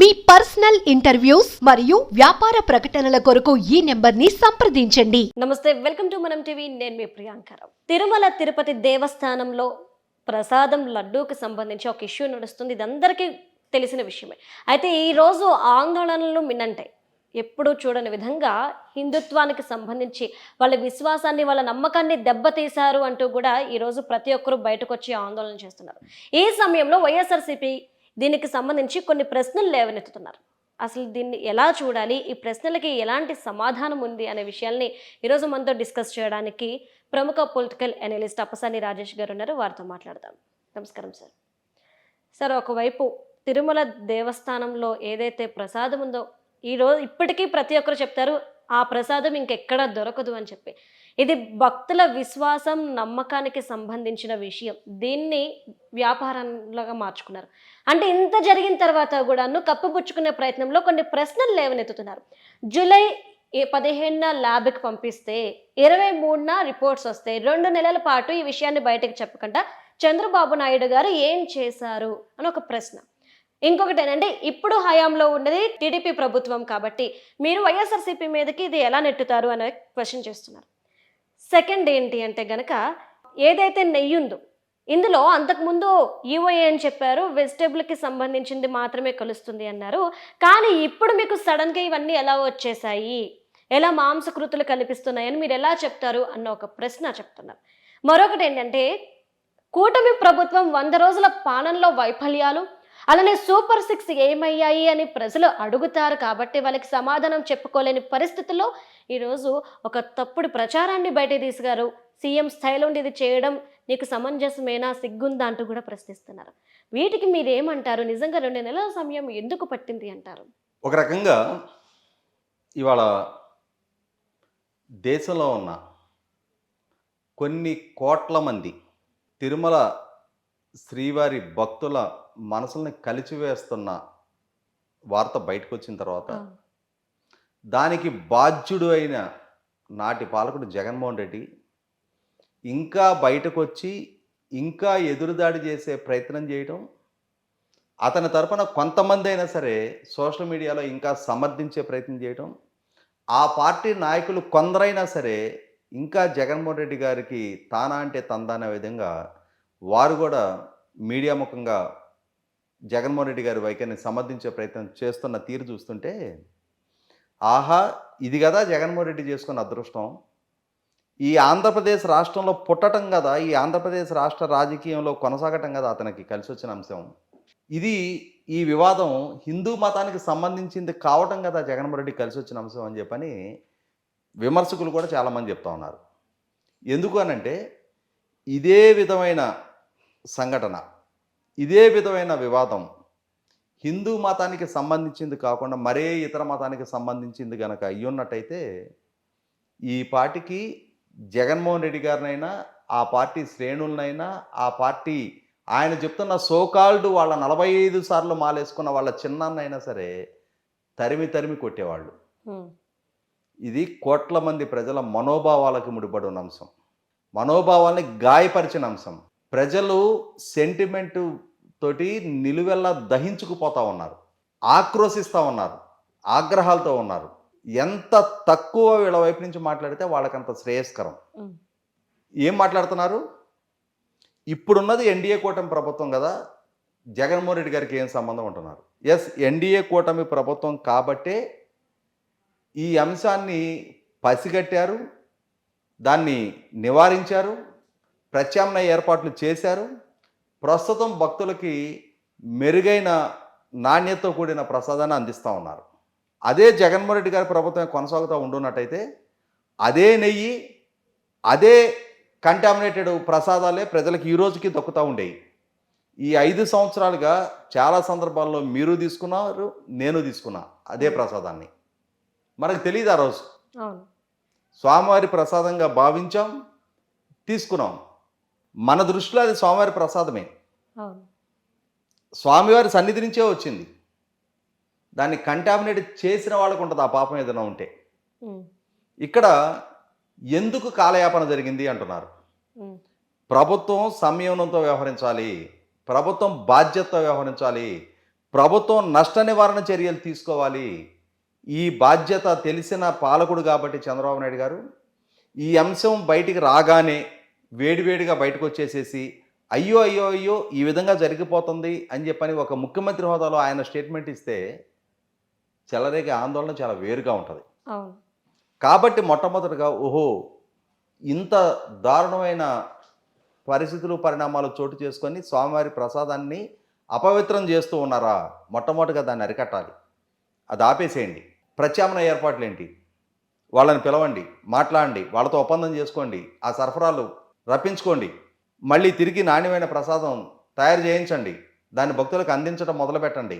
మీ personal interviews మరియు వ్యాపార ప్రకటనల కొరకు ఈ నెంబర్ని సంప్రదించండి. నమస్తే వెల్కమ్ టు మనం టీవీ. నేను మీ ప్రియాంకరావు తిరుమల తిరుపతి దేవస్థానంలో ప్రసాదం లడ్డూకి సంబంధించి ఒక ఇష్యూ నడుస్తుంది. ఇది అందరికీ తెలిసిన విషయమే. అయితే ఈరోజు ఆందోళనలు మిన్నంటాయి. ఎప్పుడూ చూడని విధంగా హిందుత్వానికి సంబంధించి వాళ్ళ విశ్వాసాన్ని వాళ్ళ నమ్మకాన్ని దెబ్బతీశారు అంటూ కూడా ఈరోజు ప్రతి ఒక్కరూ బయటకు వచ్చి ఆందోళన చేస్తున్నారు. ఈ సమయంలో వైఎస్ఆర్సీపీ దీనికి సంబంధించి కొన్ని ప్రశ్నలు లేవనెత్తుతున్నారు. అసలు దీన్ని ఎలా చూడాలి? ఈ ప్రశ్నలకి ఎలాంటి సమాధానం ఉంది అనే విషయాల్ని ఈరోజు మనతో డిస్కస్ చేయడానికి ప్రముఖ పొలిటికల్ అనలిస్ట్ అప్పసాని రాజేష్ గారు ఉన్నారు. వారితో మాట్లాడదాం. నమస్కారం సార్. సార్ ఒకవైపు తిరుమల దేవస్థానంలో ఏదైతే ప్రసాదం ఉందో ఈరోజు ఇప్పటికీ ప్రతి ఒక్కరు చెప్తారు ఆ ప్రసాదం ఇంకెక్కడా దొరకదు అని చెప్పి. ఇది భక్తుల విశ్వాసం నమ్మకానికి సంబంధించిన విషయం. దీన్ని వ్యాపారంలాగా మార్చుకున్నారు. అంటే ఇంత జరిగిన తర్వాత కూడాను కప్పిపుచ్చుకునే ప్రయత్నంలో కొన్ని ప్రశ్నలు లేవనెత్తుతున్నారు. జూలై పదిహేనున ల్యాబ్కి పంపిస్తే ఇరవై మూడున రిపోర్ట్స్ వస్తాయి రెండు నెలల పాటు ఈ విషయాన్ని బయటకు చెప్పకుండా చంద్రబాబు నాయుడు గారు ఏం చేశారు అని ఒక ప్రశ్న. ఇంకొకటి ఏంటంటే ఇప్పుడు హయాంలో ఉన్నది టీడీపీ ప్రభుత్వం కాబట్టి మీరు వైఎస్ఆర్సీపీ మీదకి ఇది ఎలా నెట్టుతారు అనే క్వశ్చన్ చేస్తున్నారు. సెకండ్ ఏంటి అంటే గనక ఏదైతే నెయ్యి ఉందో ఇందులో అంతకుముందు ఈఓఏ అని చెప్పారు వెజిటేబుల్కి సంబంధించింది మాత్రమే కలుస్తుంది అన్నారు. కానీ ఇప్పుడు మీకు సడన్గా ఇవన్నీ ఎలా వచ్చేసాయి? ఎలా మాంసకృతులు కనిపిస్తున్నాయని మీరు ఎలా చెప్తారు అన్న ఒక ప్రశ్న చెప్తున్నారు మరొకటి ఏంటంటే కూటమి ప్రభుత్వం వంద రోజుల పాలనలో వైఫల్యాలు అలానే సూపర్ సిక్స్ ఏమయ్యాయి అని ప్రజలు అడుగుతారు కాబట్టి వాళ్ళకి సమాధానం చెప్పుకోలేని పరిస్థితుల్లో ఈరోజు ఒక తప్పుడు ప్రచారాన్ని బయట తీసిగారు సీఎం స్థాయిలో ఉండి ఇది చేయడం నీకు సమంజసమేనా సిగ్గుందా అంటూ కూడా ప్రశ్నిస్తున్నారు. వీటికి మీరేమంటారు? నిజంగా రెండు నెలల సమయం ఎందుకు పట్టింది అంటారు? ఒక రకంగా ఇవాళ దేశంలో ఉన్న కొన్ని కోట్ల మంది తిరుమల శ్రీవారి భక్తుల మనసుల్ని కలిచివేస్తున్న వార్త బయటకు వచ్చిన తర్వాత దానికి బాధ్యుడు అయిన నాటి పాలకుడు జగన్మోహన్ రెడ్డి ఇంకా బయటకు వచ్చి ఇంకా ఎదురుదాడి చేసే ప్రయత్నం చేయటం అతని తరపున కొంతమంది అయినా సరే సోషల్ మీడియాలో ఇంకా సమర్థించే ప్రయత్నం చేయటం ఆ పార్టీ నాయకులు కొందరైనా సరే ఇంకా జగన్మోహన్ రెడ్డి గారికి తానా అంటే తందా అనే విధంగా వారు కూడా మీడియా ముఖంగా జగన్మోహన్ రెడ్డి గారి వైఖరిని సమర్థించే ప్రయత్నం చేస్తున్న తీరు చూస్తుంటే ఆహా ఇది కదా జగన్మోహన్ రెడ్డి చేసుకున్న అదృష్టం. ఈ ఆంధ్రప్రదేశ్ రాష్ట్రంలో పుట్టటం కదా ఈ ఆంధ్రప్రదేశ్ రాష్ట్ర రాజకీయంలో కొనసాగటం కదా అతనికి కలిసి వచ్చిన అంశం. ఇది ఈ వివాదం హిందూ మతానికి సంబంధించింది కావటం కదా జగన్మోహన్ రెడ్డి కలిసి వచ్చిన అంశం అని చెప్పని విమర్శకులు కూడా చాలామంది చెప్తా ఉన్నారు. ఎందుకు అనంటే ఇదే విధమైన సంఘటన. ఇదే విధమైన వివాదం హిందూ మతానికి సంబంధించింది కాకుండా మరే ఇతర మతానికి సంబంధించింది కనుక అయ్యున్నట్టయితే ఈ పార్టీకి జగన్మోహన్ రెడ్డి గారినైనా ఆ పార్టీ శ్రేణులనైనా ఆ పార్టీ ఆయన చెప్తున్న సోకాల్డ్ వాళ్ళ నలభై ఐదు సార్లు మాలేసుకున్న వాళ్ళ చిన్నాన్నైనా సరే తరిమి తరిమి కొట్టేవాళ్ళు. ఇది కోట్ల మంది ప్రజల మనోభావాలకు ముడిపడి ఉన్న అంశం. మనోభావాల్ని గాయపరిచిన అంశం. ప్రజలు సెంటిమెంట్ తోటి నిలువెల్లా దహించుకుపోతా ఉన్నారు. ఆక్రోశిస్తూ ఉన్నారు. ఆగ్రహాలతో ఉన్నారు. ఎంత తక్కువ వీళ్ళ వైపు నుంచి మాట్లాడితే వాళ్ళకంత శ్రేయస్కరం. ఏం మాట్లాడుతున్నారు? ఇప్పుడున్నది ఎన్డీఏ కూటమి ప్రభుత్వం కదా జగన్మోహన్ రెడ్డి గారికి ఏం సంబంధం ఉంటున్నారు? ఎస్ ఎన్డీఏ కూటమి ప్రభుత్వం కాబట్టే ఈ అంశాన్ని పసిగట్టారు దాన్ని నివారించారు ప్రత్యామ్నాయ ఏర్పాట్లు చేశారు. ప్రస్తుతం భక్తులకి మెరుగైన నాణ్యతతో కూడిన ప్రసాదాన్ని అందిస్తూ ఉన్నారు. అదే జగన్మోహన్ రెడ్డి గారి ప్రభుత్వం కొనసాగుతూ ఉండున్నట్టయితే అదే నెయ్యి అదే కంటామినేటెడ్ ప్రసాదాలే ప్రజలకు ఈ రోజుకి దక్కుతూ ఉండేవి ఈ ఐదు సంవత్సరాలుగా చాలా సందర్భాల్లో మీరు తీసుకున్నారు నేను తీసుకున్నా అదే ప్రసాదాన్ని. మనకు తెలియదు ఆ రోజు. స్వామివారి ప్రసాదంగా భావించాం తీసుకున్నాం. మన దృష్టిలో అది స్వామివారి ప్రసాదమే. స్వామివారి సన్నిధి నుంచే వచ్చింది. దాన్ని కంటామినేట్ చేసిన వాళ్ళకు ఉంటుంది ఆ పాపం ఏదైనా ఉంటే. ఇక్కడ ఎందుకు కాలయాపన జరిగింది అంటున్నారు. ప్రభుత్వం సంయమనంతో వ్యవహరించాలి ప్రభుత్వం బాధ్యతతో వ్యవహరించాలి ప్రభుత్వం నష్ట నివారణ చర్యలు తీసుకోవాలి. ఈ బాధ్యత తెలిసిన పాలకుడు కాబట్టి చంద్రబాబు నాయుడు గారు ఈ అంశం బయటికి రాగానే వేడివేడిగా బయటకు వచ్చేసేసి అయ్యో అయ్యో అయ్యో ఈ విధంగా జరిగిపోతుంది అని చెప్పని ఒక ముఖ్యమంత్రి హోదాలో ఆయన స్టేట్మెంట్ ఇస్తే చెలరేగే ఆందోళన చాలా వేరుగా ఉంటుంది. కాబట్టి మొట్టమొదటిగా ఓహో ఇంత దారుణమైన పరిస్థితులు పరిణామాలు చోటు చేసుకొని స్వామివారి ప్రసాదాన్ని అపవిత్రం చేస్తూ ఉన్నారా? మొట్టమొదటిగా దాన్ని అరికట్టాలి. అది ఆపేసేయండి. ప్రత్యామ్నాయ ఏర్పాట్లు ఏంటి వాళ్ళని పిలవండి మాట్లాడండి వాళ్ళతో ఒప్పందం చేసుకోండి ఆ సరఫరాలు రప్పించుకోండి. మళ్ళీ తిరిగి నాణ్యమైన ప్రసాదం తయారు చేయించండి. దాన్ని భక్తులకు అందించడం మొదలుపెట్టండి.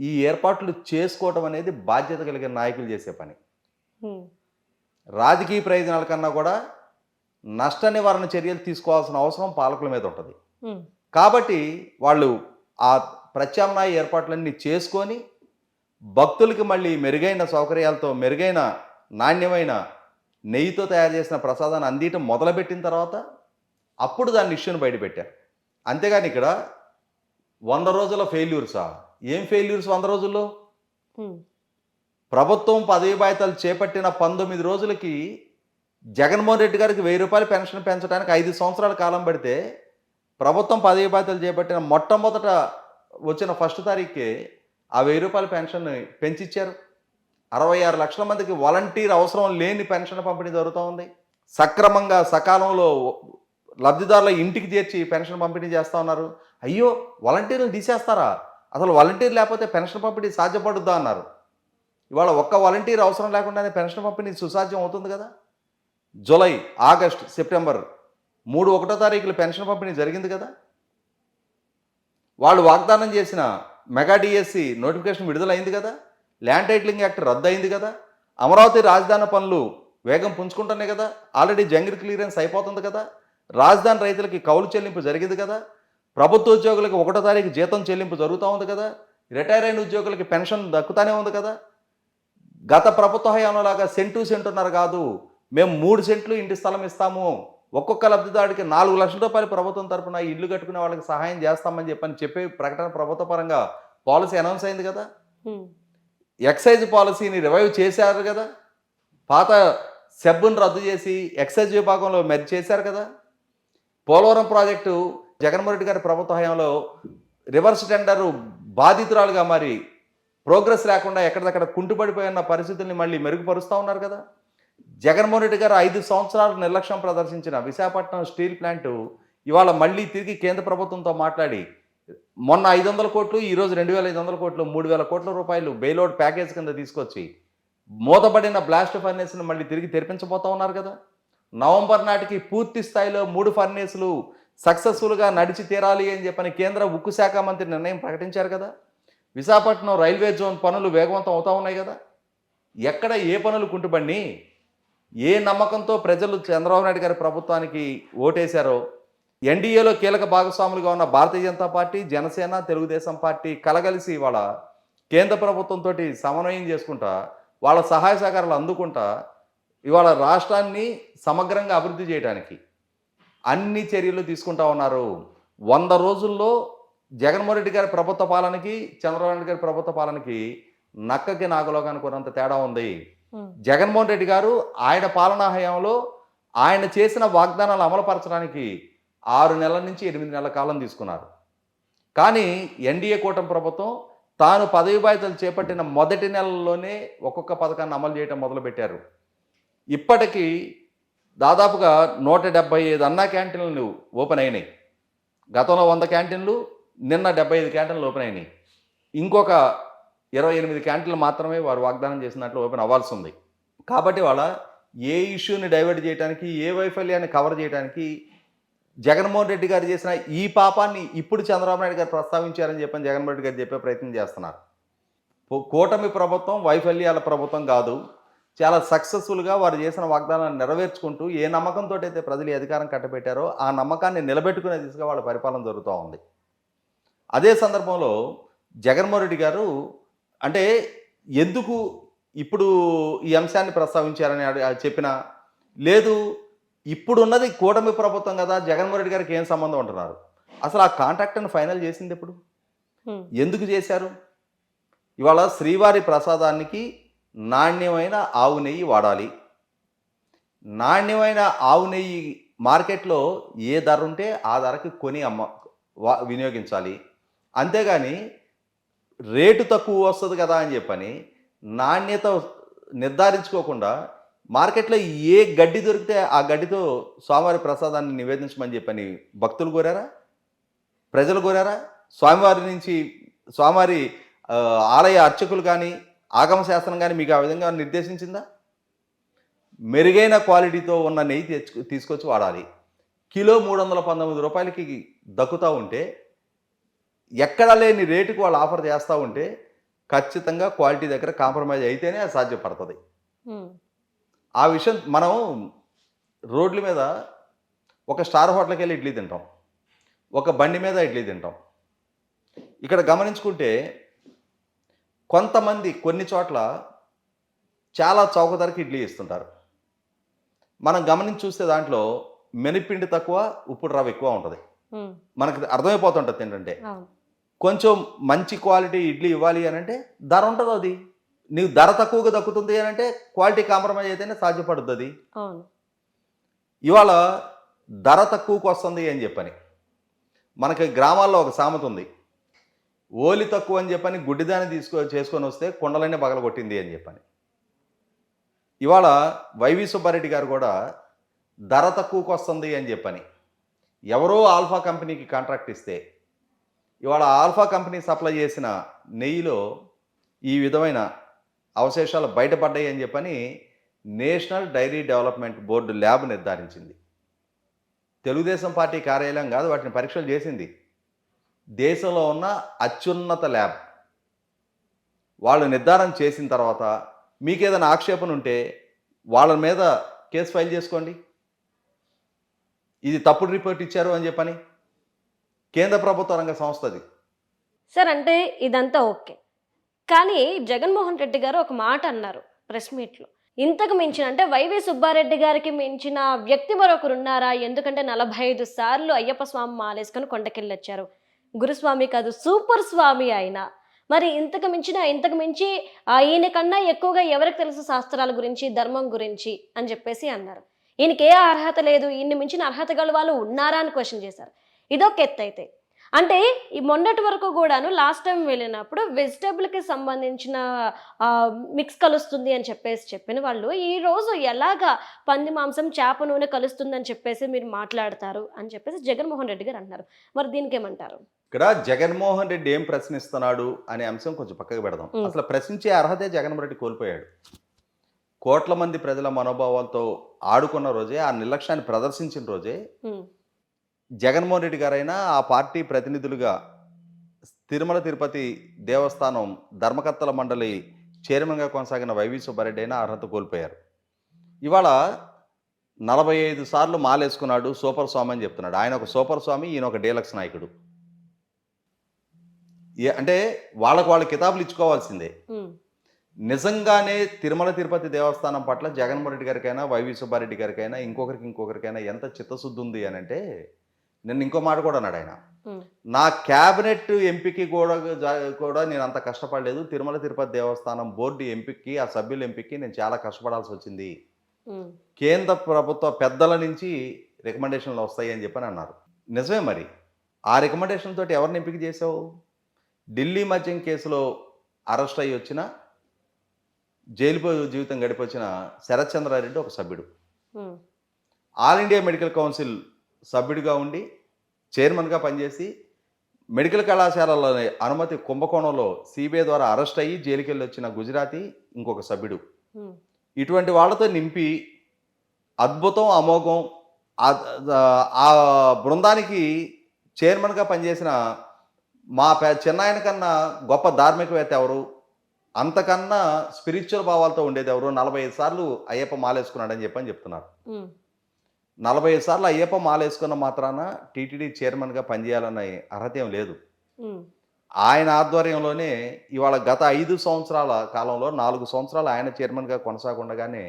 ఈ ఏర్పాట్లు చేసుకోవడం అనేది బాధ్యత కలిగిన నాయకులు చేసే పని. రాజకీయ ప్రయోజనాల కన్నా కూడా నష్ట నివారణ చర్యలు తీసుకోవాల్సిన అవసరం పాలకుల మీద ఉంటుంది. కాబట్టి వాళ్ళు ఆ ప్రత్యామ్నాయ ఏర్పాట్లన్నీ చేసుకొని భక్తులకి మళ్ళీ మెరుగైన సౌకర్యాలతో మెరుగైన నాణ్యమైన నెయ్యితో తయారు చేసిన ప్రసాదాన్ని అందియటం మొదలుపెట్టిన తర్వాత అప్పుడు దాన్ని ఇష్యూని బయటపెట్టారు అంతేగాని ఇక్కడ వంద రోజుల ఫెయిల్యూర్సా? ఏం ఫెయిల్యూర్స్ వంద రోజుల్లో. ప్రభుత్వం పదవి బాధ్యతలు చేపట్టిన పంతొమ్మిది రోజులకి జగన్మోహన్ రెడ్డి గారికి వెయ్యి రూపాయలు పెన్షన్ పెంచడానికి ఐదు సంవత్సరాల కాలం పడితే ప్రభుత్వం పదవి బాధ్యతలు చేపట్టిన మొట్టమొదట వచ్చిన ఫస్ట్ తారీఖుకి ఆ వెయ్యి రూపాయల పెన్షన్ పెంచిచ్చారు. అరవై ఆరు లక్షల మందికి వాలంటీర్ అవసరం లేని పెన్షన్ పంపిణీ జరుగుతూ ఉంది. సక్రమంగా సకాలంలో లబ్ధిదారుల ఇంటికి చేర్చి పెన్షన్ పంపిణీ చేస్తూ ఉన్నారు. అయ్యో వాలంటీర్లు తీసేస్తారా? అసలు వాలంటీర్ లేకపోతే పెన్షన్ పంపిణీ సాధ్యపడుద్దా అన్నారు. ఇవాళ ఒక్క వాలంటీర్ అవసరం లేకుండానే పెన్షన్ పంపిణీ సుసాధ్యం అవుతుంది కదా? జూలై ఆగస్ట్ సెప్టెంబర్ మూడు ఒకటో తారీఖులు పెన్షన్ పంపిణీ జరిగింది కదా? వాళ్ళు వాగ్దానం చేసిన మెగా డిఎస్సి నోటిఫికేషన్ విడుదలైంది కదా? ల్యాండ్ టైటిలింగ్ యాక్ట్ రద్దు అయింది కదా. అమరావతి రాజధాని పనులు వేగం పుంజుకుంటున్నాయి కదా. ఆల్రెడీ జంగిల్ క్లియరెన్స్ అయిపోతుంది కదా. రాజధాని రైతులకి కౌలు చెల్లింపు జరిగింది కదా. ప్రభుత్వ ఉద్యోగులకు ఒకటో తారీఖు జీతం చెల్లింపు జరుగుతూ ఉంది కదా. రిటైర్ అయిన ఉద్యోగులకి పెన్షన్ దక్కుతానే ఉంది కదా. గత ప్రభుత్వ హయాంలోలాగా సెంటు సెంటున్నర కాదు. మేము మూడు సెంట్లు ఇంటి స్థలం ఇస్తాము. ఒక్కొక్క లబ్ధిదారుడికి నాలుగు లక్షల రూపాయలు ప్రభుత్వం తరపున ఇల్లు కట్టుకునే వాళ్ళకి సహాయం చేస్తామని చెప్పని చెప్పే ప్రకటన ప్రభుత్వ పరంగా పాలసీ అనౌన్స్ అయింది కదా. ఎక్సైజ్ పాలసీని రివైవ్ చేశారు కదా. పాత సెబ్బును రద్దు చేసి ఎక్సైజ్ విభాగంలో మెర్జ్ చేశారు కదా. పోలవరం ప్రాజెక్టు జగన్మోహన్ రెడ్డి గారి ప్రభుత్వ హయాంలో రివర్స్ టెండర్ బాధితురాలుగా మరి ప్రోగ్రెస్ లేకుండా ఎక్కడిదక్కడ కుంటుపడిపోయిన పరిస్థితుల్ని మళ్ళీ మెరుగుపరుస్తూ ఉన్నారు కదా. జగన్మోహన్ రెడ్డి గారు ఐదు సంవత్సరాలు నిర్లక్ష్యం ప్రదర్శించిన విశాఖపట్నం స్టీల్ ప్లాంటు ఇవాళ మళ్ళీ తిరిగి కేంద్ర ప్రభుత్వంతో మాట్లాడి మొన్న ఐదు వందల కోట్లు ఈరోజు రెండు వేల ఐదు వందల కోట్లు మూడు వేల కోట్ల రూపాయలు బెయిలౌట్ ప్యాకేజ్ కింద తీసుకొచ్చి మూతపడిన బ్లాస్ట్ ఫర్నేస్ను మళ్ళీ తిరిగి తెరిపించబోతా ఉన్నారు కదా. నవంబర్ నాటికి పూర్తి స్థాయిలో మూడు ఫర్నేసులు సక్సెస్ఫుల్గా నడిచి తీరాలి అని చెప్పని కేంద్ర ఉక్కు శాఖ మంత్రి నిర్ణయం ప్రకటించారు కదా. విశాఖపట్నం రైల్వే జోన్ పనులు వేగవంతం అవుతా ఉన్నాయి కదా. ఎక్కడ ఏ పనులు కుంటుబండి ఏ నమ్మకంతో ప్రజలు చంద్రబాబు నాయుడు గారి ప్రభుత్వానికి ఓటేశారో ఎన్డీఏలో కీలక భాగస్వాములుగా ఉన్న భారతీయ జనతా పార్టీ జనసేన తెలుగుదేశం పార్టీ కలగలిసి ఇవాళ కేంద్ర ప్రభుత్వంతో సమన్వయం చేసుకుంటా వాళ్ళ సహాయ సహకారాలు అందుకుంటా ఇవాళ రాష్ట్రాన్ని సమగ్రంగా అభివృద్ధి చేయడానికి అన్ని చర్యలు తీసుకుంటా ఉన్నారు వంద రోజుల్లో జగన్మోహన్ రెడ్డి గారి ప్రభుత్వ పాలనకి చంద్రబాబు నాయుడు గారి ప్రభుత్వ పాలనకి నక్కకి నాగలోకానికి కొనంత తేడా ఉంది. జగన్మోహన్ రెడ్డి గారు ఆయన పాలనా హయాంలో ఆయన చేసిన వాగ్దానాలు అమలుపరచడానికి ఆరు నెలల నుంచి ఎనిమిది నెలల కాలం తీసుకున్నారు. కానీ ఎన్డీఏ కూటమి ప్రభుత్వం తాను పదవి బాధ్యతలు చేపట్టిన మొదటి నెలల్లోనే ఒక్కొక్క పథకాన్ని అమలు చేయడం మొదలుపెట్టారు. ఇప్పటికీ దాదాపుగా నూట డెబ్బై ఐదు అన్నా క్యాంటీన్లు ఓపెన్ అయినాయి. గతంలో వంద క్యాంటీన్లు నిన్న డెబ్బై ఐదు క్యాంటీన్లు ఓపెన్ అయినాయి. ఇంకొక ఇరవై ఎనిమిది క్యాంటీన్లు మాత్రమే వారు వాగ్దానం చేసినట్లు ఓపెన్ అవ్వాల్సి ఉంది కాబట్టి వాళ్ళ ఏ ఇష్యూని డైవర్ట్ చేయడానికి ఏ వైఫల్యాన్ని కవర్ చేయడానికి జగన్మోహన్ రెడ్డి గారు చేసిన ఈ పాపాన్ని ఇప్పుడు చంద్రబాబు నాయుడు గారు ప్రస్తావించారని చెప్పని జగన్మోహన్ రెడ్డి గారు చెప్పే ప్రయత్నం చేస్తున్నారు. కూటమి ప్రభుత్వం వైఫల్యాల ప్రభుత్వం కాదు. చాలా సక్సెస్ఫుల్గా వారు చేసిన వాగ్దానాన్ని నెరవేర్చుకుంటూ ఏ నమ్మకంతో అయితే ప్రజలు అధికారం కట్టబెట్టారో ఆ నమ్మకాన్ని నిలబెట్టుకునే దిశగా వాళ్ళ పరిపాలన జరుగుతూ ఉంది. అదే సందర్భంలో జగన్మోహన్ రెడ్డి గారు అంటే ఎందుకు ఇప్పుడు ఈ అంశాన్ని ప్రస్తావించారని చెప్పిన లేదు ఇప్పుడున్నది కూటమి ప్రభుత్వం కదా జగన్మోహన్ రెడ్డి గారికి ఏం సంబంధం అంటున్నారు? అసలు ఆ కాంట్రాక్ట్ని ఫైనల్ చేసింది ఎప్పుడు? ఎందుకు చేశారు? ఇవాళ శ్రీవారి ప్రసాదానికి నాణ్యమైన ఆవు నెయ్యి వాడాలి. నాణ్యమైన ఆవు నెయ్యి మార్కెట్లో ఏ ధర ఉంటే ఆ ధరకి కొని అమ్మ వినియోగించాలి. అంతేగాని రేటు తక్కువ వస్తుంది కదా అని చెప్పని నాణ్యత నిర్ధారించుకోకుండా మార్కెట్లో ఏ గడ్డి దొరికితే ఆ గడ్డితో స్వామివారి ప్రసాదాన్ని నివేదించమని చెప్పని భక్తులు కోరారా? ప్రజలు కోరారా? స్వామివారి నుంచి స్వామివారి ఆలయ అర్చకులు కానీ ఆగమ శాస్త్రం కానీ మీకు ఆ విధంగా నిర్దేశించిందా? మెరుగైన క్వాలిటీతో ఉన్న నెయ్యి తెచ్చుకు తీసుకొచ్చి వాడాలి. కిలో మూడు వందల పంతొమ్మిది రూపాయలకి దక్కుతూ ఉంటే ఎక్కడా లేని రేటుకు వాళ్ళు ఆఫర్ చేస్తూ ఉంటే ఖచ్చితంగా క్వాలిటీ దగ్గర కాంప్రమైజ్ అయితేనే అది సాధ్యపడుతుంది. ఆ విషయం మనం రోడ్ల మీద ఒక స్టార్ హోటల్కి వెళ్ళి ఇడ్లీ తింటాం. ఒక బండి మీద ఇడ్లీ తింటాం. ఇక్కడ గమనించుకుంటే కొంతమంది కొన్ని చోట్ల చాలా చౌక ధరకి ఇడ్లీ ఇస్తుంటారు. మనం గమనించి చూస్తే దాంట్లో మెనిపిండి తక్కువ ఉప్పుడు రవ్వ ఎక్కువ ఉంటుంది. మనకు అర్థమైపోతుంటుంది ఏంటంటే కొంచెం మంచి క్వాలిటీ ఇడ్లీ ఇవ్వాలి అని అంటే ధర ఉంటుంది అది నీకు ధర తక్కువగా దక్కుతుంది అని అంటే క్వాలిటీ కాంప్రమైజ్ అయితేనే సాధ్యపడుతుంది. ఇవాళ ధర తక్కువకు వస్తుంది అని చెప్పని మనకి గ్రామాల్లో ఒక సామెత ఉంది. ఓలి తక్కువ అని చెప్పని గుడ్డిదాన్ని తీసుకో చేసుకొని వస్తే కొండలన్నీ పగలగొట్టింది అని చెప్పని. ఇవాళ వైవి సుబ్బారెడ్డి గారు కూడా ధర తక్కువకు వస్తుంది అని చెప్పని ఎవరో ఆల్ఫా కంపెనీకి కాంట్రాక్ట్ ఇస్తే ఇవాళ ఆల్ఫా కంపెనీ సప్లై చేసిన నెయ్యిలో ఈ విధమైన అవశేషాలు బయటపడ్డాయి అని చెప్పని national dairy development board lab నిర్ధారించింది. Telugu Desam party కార్యాలయం కాదు వాటిని పరీక్షలు చేసింది. దేశంలో ఉన్న అత్యున్నత ల్యాబ్. వాళ్ళు నిర్ధారణ చేసిన తర్వాత మీకు ఏదైనా ఆక్షేపణ ఉంటే వాళ్ళ మీద కేసు ఫైల్ చేసుకోండి. ఇది తప్పుడు రిపోర్ట్ ఇచ్చారు అని చెప్పని కేంద్ర ప్రభుత్వ రంగ సంస్థది. సార్ అంటే ఇదంతా ఓకే. కానీ జగన్మోహన్ రెడ్డి గారు ఒక మాట అన్నారు ప్రెస్ మీట్లో. ఇంతకు మించిన అంటే వైవి సుబ్బారెడ్డి గారికి మించిన వ్యక్తి మరొకరు ఉన్నారా? ఎందుకంటే నలభై ఐదు సార్లు అయ్యప్ప స్వామి మాలేసుకొని కొండకెళ్ళొచ్చారు. గురుస్వామి కాదు సూపర్ స్వామి ఆయన. మరి ఇంతకు మించిన ఇంతకు మించి ఈయన కన్నా ఎక్కువగా ఎవరికి తెలుసు శాస్త్రాల గురించి ధర్మం గురించి అని చెప్పేసి అన్నారు. ఈయనకి ఏ అర్హత లేదు ఈయన్ని మించిన అర్హత గల వాళ్ళు ఉన్నారా అని క్వశ్చన్ చేశారు. ఇదొక ఎత్తు అయితే అంటే ఈ మొన్నటి వరకు కూడాను లాస్ట్ టైం వెళ్ళినప్పుడు వెజిటేబుల్కి సంబంధించిన మిక్స్ కలుస్తుంది అని చెప్పేసి చెప్పిన వాళ్ళు ఈ రోజు ఎలాగా పంది మాంసం చేప నూనె కలుస్తుంది అని చెప్పేసి మీరు మాట్లాడతారు అని చెప్పేసి జగన్మోహన్ రెడ్డి గారు అన్నారు. మరి దీనికి ఏమంటారు ఇక్కడ జగన్మోహన్ రెడ్డి ఏం ప్రశ్నిస్తున్నాడు అనే అంశం కొంచెం పక్కకు పెడదాం. అసలు ప్రశ్నించే అర్హతే జగన్మోహన్ రెడ్డి కోల్పోయాడు. కోట్ల మంది ప్రజల మనోభావాలతో ఆడుకున్న రోజే ఆ నిర్లక్ష్యాన్ని ప్రదర్శించిన రోజే జగన్మోహన్ రెడ్డి గారైనా ఆ పార్టీ ప్రతినిధులుగా తిరుమల తిరుపతి దేవస్థానం ధర్మకర్తల మండలి చైర్మన్గా కొనసాగిన వైవి సుబ్బారెడ్డి అయినా అర్హత కోల్పోయారు. ఇవాళ నలభై ఐదు సార్లు మాలేసుకున్నాడు సూపర్ స్వామి అని చెప్తున్నాడు. ఆయన ఒక సూపర్ స్వామి ఈయన ఒక డీలక్స్ నాయకుడు. అంటే వాళ్ళకు వాళ్ళు కితాబులు ఇచ్చుకోవాల్సిందే. నిజంగానే తిరుమల తిరుపతి దేవస్థానం పట్ల జగన్మోహన్ రెడ్డి గారికైనా వైవి సుబ్బారెడ్డి గారికైనా ఇంకొకరికి ఇంకొకరికైనా ఎంత చిత్తశుద్ధి ఉంది అని అంటే నిన్న ఇంకో మాట కూడా అన్నాడు ఆయన. నా క్యాబినెట్ ఎంపిక కూడా కూడా నేను అంత కష్టపడలేదు. తిరుమల తిరుపతి దేవస్థానం బోర్డు ఎంపికకి ఆ సభ్యుల ఎంపికకి నేను చాలా కష్టపడాల్సి వచ్చింది. కేంద్ర ప్రభుత్వ పెద్దల నుంచి రికమెండేషన్లు వస్తాయి అని చెప్పని అన్నారు. నిజమే మరి. ఆ రికమెండేషన్ తోటి ఎవరిని ఎంపిక చేసావు ఢిల్లీ మద్యం కేసులో అరెస్ట్ అయ్యి వచ్చిన జైలు పో- జీవితం గడిపొచ్చిన శరత్ చంద్రారెడ్డి ఒక సభ్యుడు. ఆల్ ఇండియా మెడికల్ కౌన్సిల్ సభ్యుడిగా ఉండి చైర్మన్గా పనిచేసి మెడికల్ కళాశాలలోని అనుమతి కుంభకోణంలో సిబిఐ ద్వారా అరెస్ట్ అయ్యి జైలుకి వెళ్ళి వచ్చిన గుజరాతీ ఇంకొక సభ్యుడు. ఇటువంటి వాళ్ళతో నింపి అద్భుతం అమోఘం ఆ- బృందానికి చైర్మన్గా పనిచేసిన మా చిన్నాయన కన్నా గొప్ప ధార్మికవేత్త ఎవరు? అంతకన్నా స్పిరిచువల్ భావాలతో ఉండేది ఎవరు? నలభై ఐదు సార్లు అయ్యప్ప మాలేసుకున్నాడని చెప్పని చెప్తున్నారు. నలభై ఐదు సార్లు అయ్యప్ప మాలేసుకున్న మాత్రాన టీటీడీ చైర్మన్గా పనిచేయాలన్న అర్హత ఏం లేదు. ఆయన ఆధ్వర్యంలోనే ఇవాళ గత ఐదు సంవత్సరాల కాలంలో నాలుగు సంవత్సరాలు ఆయన చైర్మన్గా కొనసాగుండగానే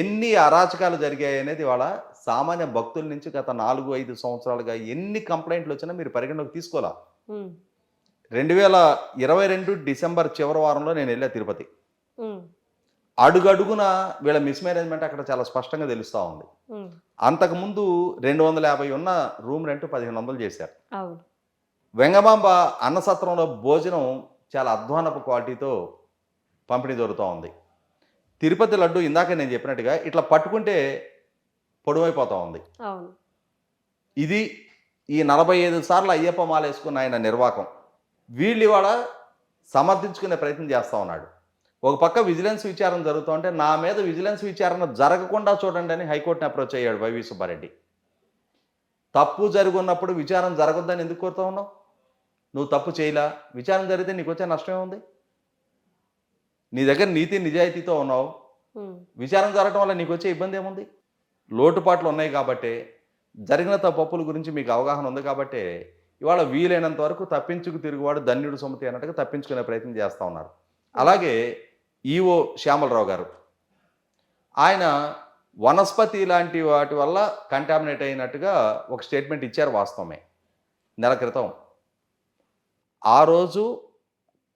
ఎన్ని అరాచకాలు జరిగాయి అనేది ఇవాళ సామాన్య భక్తుల నుంచి గత నాలుగు ఐదు సంవత్సరాలుగా ఎన్ని కంప్లైంట్లు వచ్చినా మీరు పరిగణలోకి తీసుకోవాలా? రెండు వేల ఇరవై రెండు డిసెంబర్ చివరి వారంలో నేను వెళ్ళా తిరుపతి. అడుగడుగున వీళ్ళ మిస్మేనేజ్మెంట్ అక్కడ చాలా స్పష్టంగా తెలుస్తూ ఉంది. అంతకుముందు రెండు వందల యాభై ఉన్న రూమ్ రెంట్ పదిహేను వందలు చేశారు. వెంగమాంబ అన్నసత్రంలో భోజనం చాలా అధ్వానపు క్వాలిటీతో పంపిణీ జరుగుతూ ఉంది. తిరుపతి లడ్డు ఇందాక నేను చెప్పినట్టుగా ఇట్లా పట్టుకుంటే పొడవైపోతూ ఉంది. ఇది ఈ నలభై ఐదు సార్లు అయ్యప్ప మాల వేసుకున్న ఆయన నిర్వాకం. వీళ్ళు ఇవాళ సమర్థించుకునే ప్రయత్నం చేస్తూ ఉన్నాడు. ఒక పక్క విజిలెన్స్ విచారణ జరుగుతూ ఉంటే నా మీద విజిలెన్స్ విచారణ జరగకుండా చూడండి అని హైకోర్టుని అప్రోచ్ అయ్యాడు వైవి సుబ్బారెడ్డి. తప్పు జరుగున్నప్పుడు విచారణ జరగొద్దని ఎందుకు కోరుతా ఉన్నావు? నువ్వు తప్పు చేయలా? విచారణ జరిగితే నీకు వచ్చే నష్టం ఉంది నీ దగ్గర నీతి నిజాయితీతో ఉన్నావు. విచారణ జరగడం వల్ల నీకు వచ్చే ఇబ్బంది ఏముంది? లోటుపాట్లు ఉన్నాయి కాబట్టి జరిగిన తప్పుల గురించి మీకు అవగాహన ఉంది కాబట్టి ఇవాళ వీలైనంత వరకు తప్పించుకు తిరుగువాడు ధన్యుడు సుమతి అన్నట్టుగా తప్పించుకునే ప్రయత్నం చేస్తూ ఉన్నారు. అలాగే ఈఓ శ్యామలరావు గారు. ఆయన వనస్పతి లాంటి వాటి వల్ల కంటామినేట్ అయినట్టుగా ఒక స్టేట్మెంట్ ఇచ్చారు వాస్తవమే నెల క్రితం. ఆ రోజు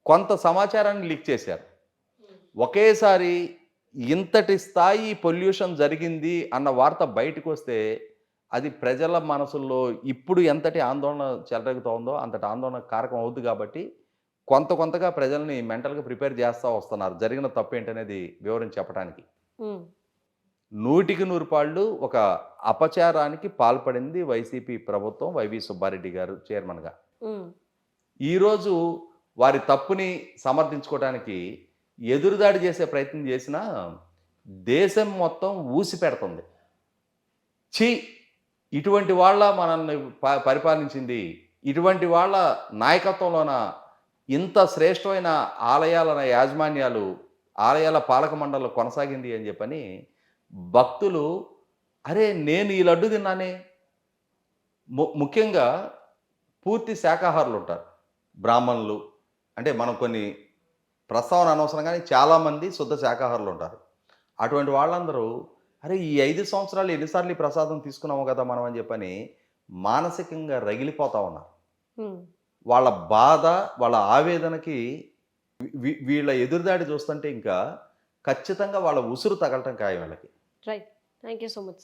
కొంత సమాచారాన్ని లీక్ చేశారు. ఒకేసారి ఇంతటి స్థాయి పొల్యూషన్ జరిగింది అన్న వార్త బయటకు వస్తే అది ప్రజల మనసుల్లో ఇప్పుడు ఎంతటి ఆందోళన చెలరేగుతోందో అంతటి ఆందోళన కారకం అవుద్ది కాబట్టి కొంత కొంతగా ప్రజల్ని మెంటల్గా ప్రిపేర్ చేస్తూ వస్తున్నారు. జరిగిన తప్పు ఏంటనేది వివరించి చెప్పడానికి నూటికి నూరు పాళ్ళు ఒక అపచారానికి పాల్పడింది వైసీపీ ప్రభుత్వం వైవి సుబ్బారెడ్డి గారు చైర్మన్గా. ఈరోజు వారి తప్పుని సమర్థించుకోవడానికి ఎదురుదాడి చేసే ప్రయత్నం చేసినా దేశం మొత్తం ఊసి పెడుతుంది. ఛీ! ఇటువంటి వాళ్ళ మనల్ని పరిపాలించింది ఇటువంటి వాళ్ళ నాయకత్వంలోన ఇంత శ్రేష్టమైన ఆలయాల యాజమాన్యాలు ఆలయాల పాలక మండలం కొనసాగింది అని చెప్పని భక్తులు అరే నేను ఈ లడ్డు తిన్నానే. ము- ముఖ్యంగా పూర్తి శాకాహారులు ఉంటారు బ్రాహ్మణులు అంటే మనం కొన్ని ప్రస్తావన అనవసరం కానీ చాలామంది శుద్ధ శాకాహారులు ఉంటారు అటువంటి వాళ్ళందరూ అరే ఈ ఐదు సంవత్సరాలు ఎన్నిసార్లు ఈ ప్రసాదం తీసుకున్నాము కదా మనం అని చెప్పని మానసికంగా రగిలిపోతా ఉన్నారు. వాళ్ళ బాధ వాళ్ళ ఆవేదనకి వీళ్ళ ఎదురుదాడి చూస్తుంటే ఇంకా ఖచ్చితంగా వాళ్ళ ఉసురు తగలటం ఖాయం వీళ్ళకి. Right thank you so much